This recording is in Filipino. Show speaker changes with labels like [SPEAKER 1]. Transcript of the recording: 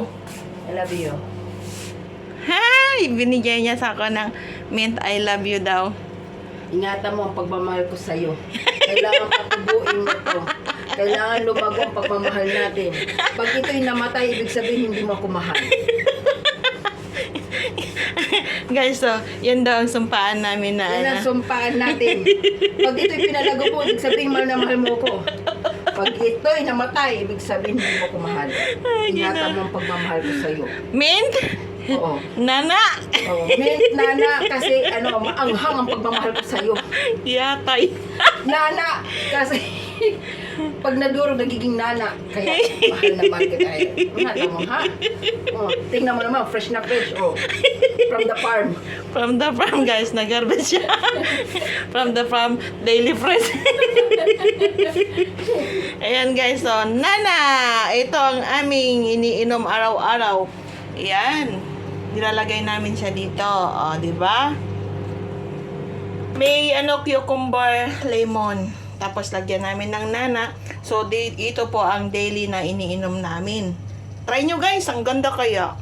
[SPEAKER 1] I love you.
[SPEAKER 2] Hi! Binigay niya sa ako ng mint I love you daw.
[SPEAKER 1] Ingatan mo ang pagmamahal ko sa'yo. Kailangan patubuin mo to. Kailangan lumago ang pagmamahal natin. Pag ito'y namatay, ibig sabihin hindi mo ako mahal.
[SPEAKER 2] Guys, so, yan daw ang sumpaan namin na
[SPEAKER 1] Yan ang
[SPEAKER 2] ano.
[SPEAKER 1] sumpaan natin. Pag ito'y pinalago mo, ibig sabihin mahal na mahal mo ko. Pag ito'y namatay, ibig sabihin hindi mo ako mahal. Ingatan mo ang pagmamahal ko sa'yo.
[SPEAKER 2] Mint?
[SPEAKER 1] Oo.
[SPEAKER 2] Nana!
[SPEAKER 1] Oo. Mint, nana, kasi ano, maanghang ang pagmamahal ko sa'yo.
[SPEAKER 2] Yatay.
[SPEAKER 1] Nana, kasi pag nadurog, nagiging nana. Kaya mahal na mahal eh. Ingatan mo, ha? Oh, tingnan mo naman, fresh na fresh. Oh. From the farm.
[SPEAKER 2] From the farm, guys. Nag-harvest siya. From the farm, daily fresh. Ayan, guys. So, Nana! Ito ang aming iniinom araw-araw. Ayan. Nilalagay namin siya dito. O, di ba? May ano, cucumber, lemon. Tapos lagyan namin ng nana. So, ito po ang daily na iniinom namin. Try nyo guys, ang ganda kaya.